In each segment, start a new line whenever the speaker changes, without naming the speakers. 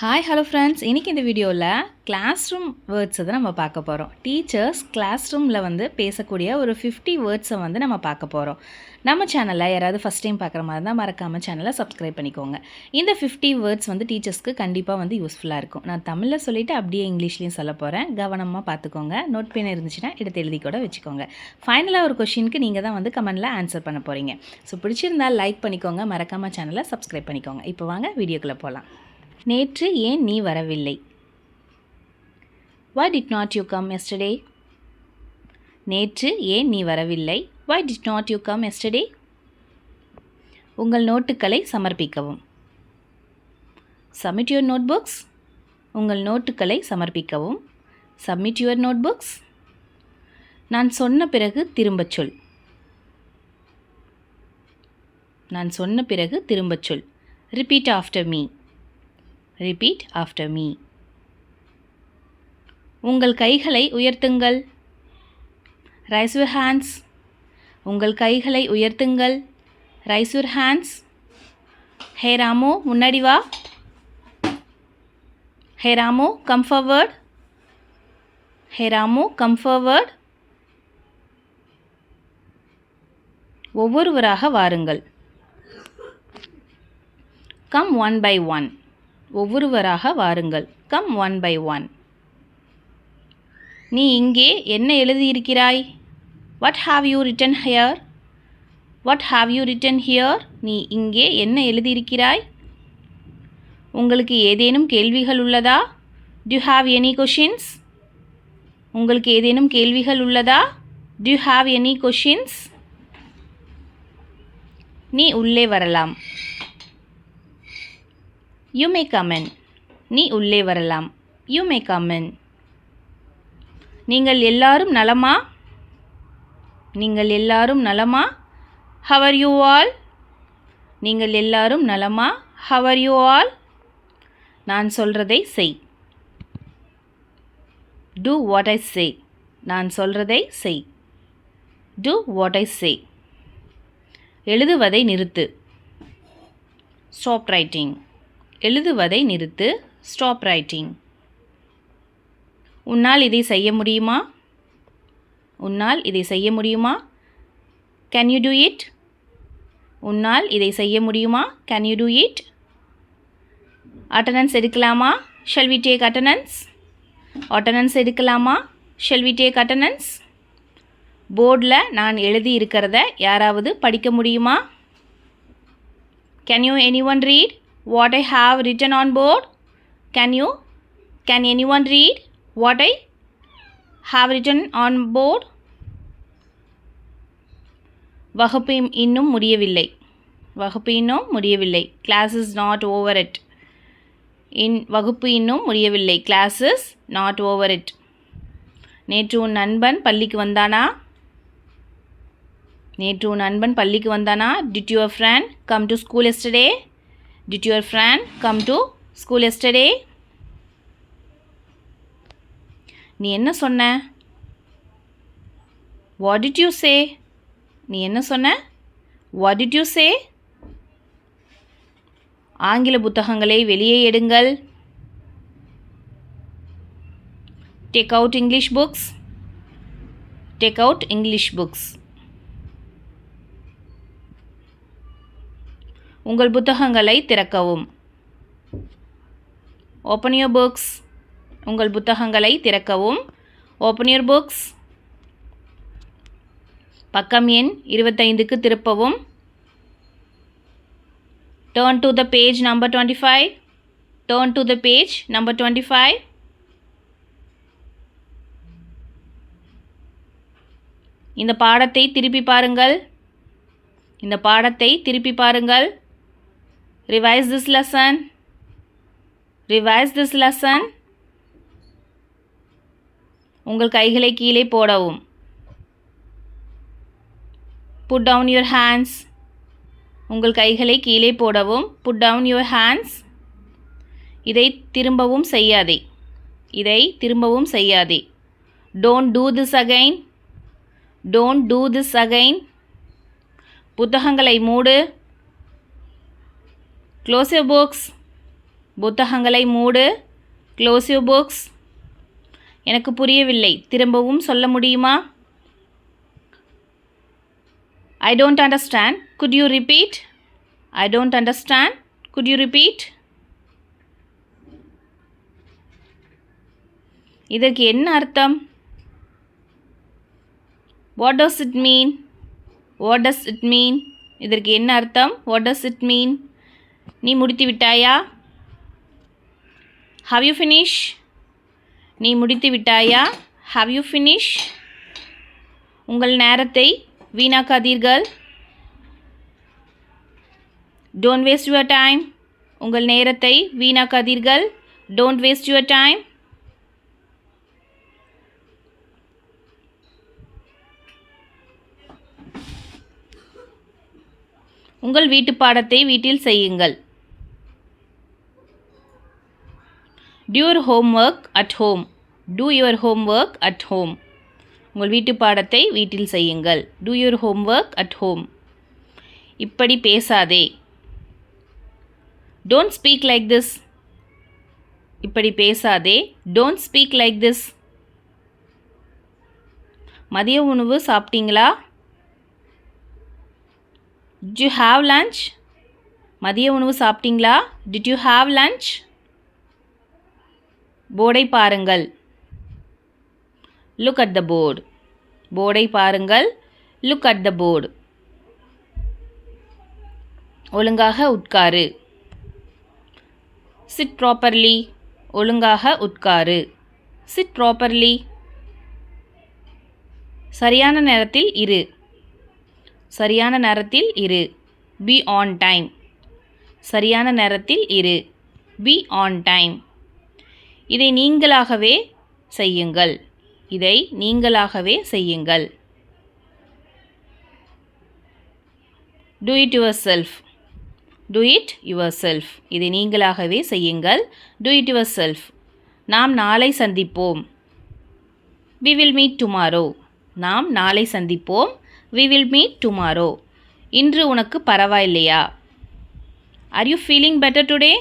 Hi hello friends இன்றைக்கி இந்த வீடியோவில் கிளாஸ் ரூம் வேர்ட்ஸை தான் நம்ம பார்க்க போகிறோம் டீச்சர்ஸ் கிளாஸ் ரூமில் வந்து பேசக்கூடிய ஒரு ஃபிஃப்டி வேர்ட்ஸை வந்து நம்ம பார்க்க போகிறோம் நம்ம சேனலில் யாராவது ஃபஸ்ட் டைம் பார்க்குற மாதிரி இருந்தால் மறக்காமல் சேனலை சப்ஸ்கிரைப் பண்ணிக்கோங்க. இந்த ஃபிஃப்டி வேர்ட்ஸ் வந்து டீச்சர்ஸ்க்கு கண்டிப்பாக வந்து யூஸ்ஃபுல்லாக இருக்கும். நான் தமிழில் சொல்லிவிட்டு அப்படியே இங்கிலீஷ்லேயும் சொல்ல போகிறேன் கவனமாக பார்த்துக்கோங்க. நோட் பென் இருந்துச்சுன்னா எடுத்து எழுதி கூட வச்சுக்கோங்க. ஃபைனலாக ஒரு கொஷினுக்கு நீங்கள் தான் வந்து கமெண்டில் ஆன்சர் பண்ண போகிறீங்க ஸோ பிடிச்சிருந்தால் லைக் பண்ணிக்கோங்க. மறக்காமல் சேனலை சப்ஸ்கிரைப் பண்ணிக்கோங்க. இப்போ வாங்க வீடியோக்குள்ளே போகலாம் நேற்று ஏன் நீ வரவில்லை why did not you come yesterday நேற்று ஏன் நீ வரவில்லை why did not you come yesterday உங்கள் நோட்டுகளை சமர்ப்பிக்கவும் சப்மிட் யுவர் நோட் புக்ஸ் உங்கள் நோட்டுகளை சமர்ப்பிக்கவும் சப்மிட் யுவர் நோட் புக்ஸ் நான் சொன்ன பிறகு திரும்பச் சொல் நான் சொன்ன பிறகு திரும்பச் சொல் repeat after me repeat after me உங்கள் கைகளை உயர்த்துங்கள். ரைஸ் யுவர் ஹேண்ட்ஸ் உங்கள் கைகளை உயர்த்துங்கள். Raise your hands hey Ramu முன்னாடி வா. Hey Ramu come forward hey Ramu come forward ஒவ்வொருவராக வாருங்கள். கம் ஒன் பை ஒன் ஒவ்வொருவராக வாருங்கள். கம் ஒன் பை ஒன் நீ இங்கே என்ன எழுதியிருக்கிறாய்? What have you written here what have you written here நீ இங்கே என்ன எழுதியிருக்கிறாய்? உங்களுக்கு ஏதேனும் கேள்விகள் உள்ளதா? டு ஹாவ் எனி கொஷின்ஸ் உங்களுக்கு ஏதேனும் கேள்விகள் உள்ளதா? டு ஹாவ் எனி கொஷின்ஸ் நீ உள்ளே வரலாம். யூ மே கமன் நீ உள்ளே வரலாம். யூ மே கமன் நீங்கள் எல்லாரும் நலமா? நீங்கள் எல்லாரும் நலமா? ஹவர் யூ ஆல் நீங்கள் எல்லாரும் நலமா? ஹவர் யூ ஆல் நான் சொல்கிறதை செய். டூ வாட் ஐ சே நான் சொல்கிறதை செய். டூ வாட் ஐ சே எழுதுவதை நிறுத்து. ஸ்டாப் ரைட்டிங் எழுதுவதை நிறுத்து. ஸ்டாப் ரைட்டிங் உன்னால் இதை செய்ய முடியுமா? உன்னால் இதை செய்ய முடியுமா? கேன் யூ டூ இட் உன்னால் இதை செய்ய முடியுமா? Can you do it attendance எடுக்கலாமா? Shall we take attendance attendance எடுக்கலாமா? ஷெல் வி டேக் அட்டனன்ஸ் போர்டில் நான் எழுதி இருக்கிறத யாராவது படிக்க முடியுமா? Can you anyone read what I have written on board can you can anyone read what I have written on board வகுப்பு இன்னும் முடியவில்லை. வகுப்பு இன்னும் முடியவில்லை. Class is not over it in வகுப்பு இன்னும் முடியவில்லை. Class is not over it நேற்று உன் நண்பன் பள்ளிக்கு வந்தானா? நேற்று உன் நண்பன் பள்ளிக்கு வந்தானா? Did your friend come to school yesterday did your friend come to school yesterday? நீ என்ன சொன்ன? வாட் டிட் யூ சே நீ என்ன சொன்ன? வாட் டிட் யூ சே ஆங்கில புத்தகங்களை வெளியே எடுங்கள். Take out English books take out English books உங்கள் புத்தகங்களை திறக்கவும். ஓப்பன் யூர் புக்ஸ் உங்கள் புத்தகங்களை திறக்கவும். ஓப்பன் யூர் புக்ஸ் பக்கம் எண் இருபத்தைந்துக்கு திருப்பவும். Turn to the page number twenty five turn to the page number twenty five இந்த பாடத்தை திருப்பி பாருங்கள். இந்த பாடத்தை திருப்பி பாருங்கள். Revise this lesson revise this lesson உங்கள் கைகளை கீழே போடவும். புட் டவுன் யுவர் ஹேண்ட்ஸ் உங்கள் கைகளை கீழே போடவும். புட் டவுன் யுவர் ஹேண்ட்ஸ் இதை திரும்பவும் செய்யாதே. இதை திரும்பவும் செய்யாதே. Don't do this again don't do this again புத்தகங்களை மூடு. க்ளோஸ் யூ புக்ஸ் புத்தகங்களை மூடு. க்ளோஸ் யூ புக்ஸ் எனக்கு புரியவில்லை. திரும்பவும் சொல்ல முடியுமா? I don't understand could you repeat I don't understand could you repeat இதற்கு என்ன அர்த்தம்? What does it mean what does it mean இதற்கு என்ன அர்த்தம்? வாட் டஸ் இட் மீன் நீ முடித்து விட்டாயா? ஹவ் யூ ஃபினிஷ் நீ முடித்து விட்டாயா? ஹவ் யூ ஃபினிஷ் உங்கள் நேரத்தை வீணாக்காதீர்கள். டோன்ட் வேஸ்ட் யுவர் டைம் உங்கள் நேரத்தை வீணாக்காதீர்கள். டோன்ட் வேஸ்ட் யுவர் டைம் உங்கள் வீட்டு பாடத்தை வீட்டில் செய்யுங்கள் do your homework at home do your homework at home உங்கள் வீட்டு பாடத்தை வீட்டில் செய்யுங்கள் do your homework at home இப்படி பேசாதே டோன்ட் ஸ்பீக் லைக் திஸ் இப்படி பேசாதே டோன்ட் ஸ்பீக் லைக் திஸ் மதிய உணவு சாப்பிட்டீங்களா did யூ have லன்ச் மதிய உணவு சாப்பிட்டீங்களா? டிட் யூ ஹாவ் லன்ச் போர்டை பாருங்கள். லுக் அட் த போர்டு போர்டை பாருங்கள். லுக் அட் த போர்டு ஒழுங்காக உட்காரு. சிட் ப்ராப்பர்லி ஒழுங்காக உட்காரு. சிட் ப்ராப்பர்லி சரியான நேரத்தில் இரு. சரியான நேரத்தில் இரு. பி ஆன் டைம் சரியான நேரத்தில் இரு. பி ஆன் டைம் இதை நீங்களாகவே செய்யுங்கள். இதை நீங்களாகவே செய்யுங்கள். Do it yourself do it yourself இதை நீங்களாகவே செய்யுங்கள். டூ இட் யுவர் செல்ஃப் நாம் நாளை சந்திப்போம். வி வில் மீட் டுமாரோ நாம் நாளை சந்திப்போம். வி வில் மீட் டுமாரோ இன்று உனக்கு பரவாயில்லையா? Are you feeling better today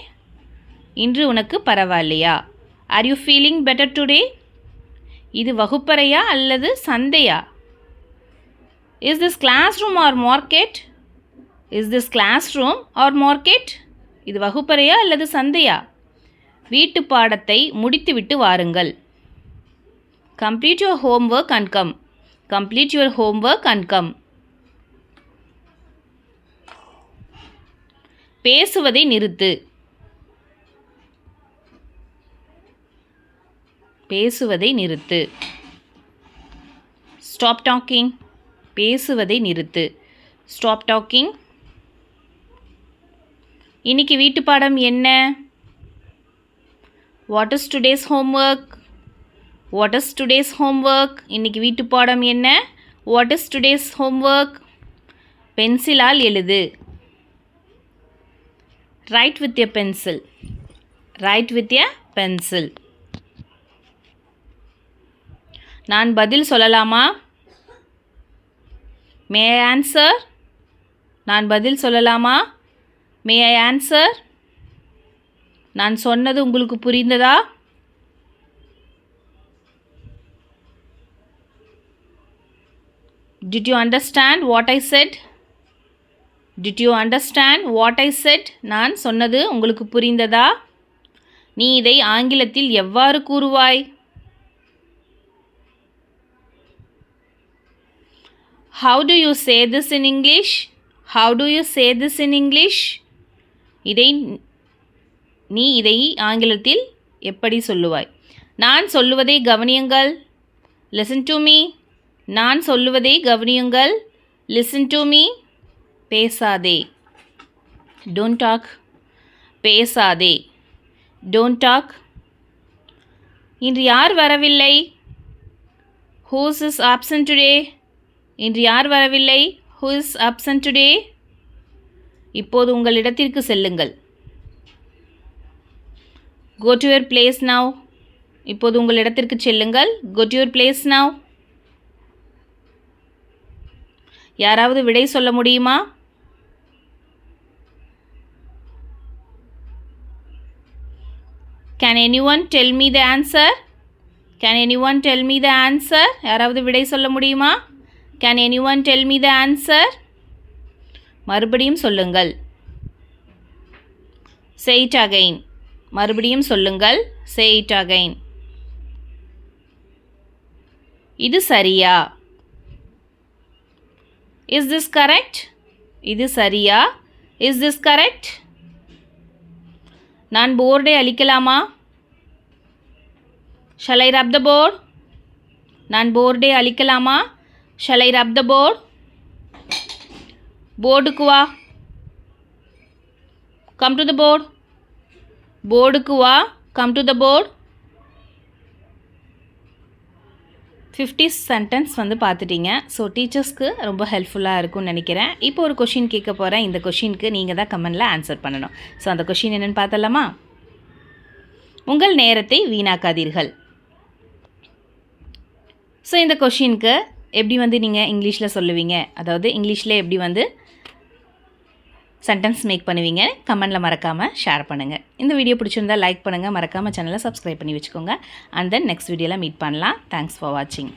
இன்று உனக்கு பரவாயில்லையா? Are you feeling better today இது வகுப்பறையா அல்லது சந்தையா? Is this classroom or market is this classroom or market இது வகுப்பறையா அல்லது சந்தையா? வீட்டு பாடத்தை முடித்துவிட்டு வாருங்கள். Complete your homework and come complete your homework and come பேசுவதை நிறுத்து. பேசுவதை நிறுத்து. ஸ்டாப் டாக்கிங் பேசுவதை நிறுத்து. ஸ்டாப் டாக்கிங் இன்னைக்கு வீட்டு பாடம் என்ன? What is today's homework what is today's homework இன்றைக்கி வீட்டு பாடம் என்ன? வாட் இஸ் டுடேஸ் ஹோம்ஒர்க் பென்சிலால் எழுது. Write with a pencil write with a pencil நான் பதில் சொல்லலாமா? மே ஐ ஆன்சர் நான் பதில் சொல்லலாமா? மே ஐ ஆன்சர் நான் சொன்னது உங்களுக்கு புரிந்ததா? Did you understand what I said did you understand what I said நான் சொன்னது உங்களுக்கு புரிந்ததா? நீ இதை ஆங்கிலத்தில் எவ்வாறு கூறுவாய்? How do you say this in English how do you say this in English இதை நீ இதை ஆங்கிலத்தில் எப்படி சொல்லுவாய்? நான் சொல்லுவதை கவனியுங்கள். லிசன் டு மீ நான் சொல்லுவதை கவனியுங்கள். லிசன் டு மீ பேசாதே. டோன்ட் டாக் பேசாதே. டோன்ட் டாக் இன்று யார் வரவில்லை? ஹூஸ் இஸ் ஆப்சன்ட் டுடே இன்று யார் வரவில்லை? ஹூ இஸ் அப்சன்ட் டுடே இப்போது உங்கள் இடத்திற்கு செல்லுங்கள். Go to your place now இப்போது உங்கள் இடத்திற்கு செல்லுங்கள். Go to your place now யாராவது விடை சொல்ல முடியுமா? Can anyone tell me the answer can anyone tell me the answer யாராவது விடை சொல்ல முடியுமா? Can anyone tell me the answer மறுபடியும் சொல்லுங்கள். Say அகைன் மறுபடியும் சொல்லுங்கள். Say it அகைன் இது சரியா? இஸ் திஸ் கரெக்ட் இது சரியா? இஸ் திஸ் கரெக்ட் நான் போர்டை அழிக்கலாமா ஷலை ரப் த போர்ட் நான் போர்டை அழிக்கலாமா ஷலை ரப் த போர்ட் போர்டுக்கு வா. கம் டு த போர்ட் போர்டுக்கு வா. Come to the board fifty sentence வந்து பார்த்துட்டீங்க. ஸோ டீச்சர்ஸ்க்கு ரொம்ப ஹெல்ப்ஃபுல்லாக இருக்கும்னு நினைக்கிறேன். இப்போ ஒரு கொஷின் கேட்க போகிறேன் இந்த கொஷினுக்கு நீங்கள் தான் கமெண்டில் ஆன்சர் பண்ணணும். ஸோ அந்த கொஷின் என்னென்னு பார்த்தலாமா உங்கள் நேரத்தை வீணாக்காதீர்கள். ஸோ இந்த கொஷினுக்கு எப்படி வந்து நீங்கள் இங்கிலீஷில் சொல்லுவீங்க? அதாவது இங்கிலீஷில் எப்படி வந்து சென்டென்ஸ் மேக் பண்ணுவீங்க. கமெண்டில் மறக்காமல் ஷேர் பண்ணுங்கள் இந்த வீடியோ பிடிச்சிருந்தா லைக் பண்ணுங்கள் மறக்காமல் சேனலை சப்ஸ்கிரைப் பண்ணி வச்சுக்கோங்க. அண்ட் தென் நெக்ஸ்ட் வீடியோவில் மீட் பண்ணலாம். தேங்க்ஸ் ஃபார் வாட்சிங்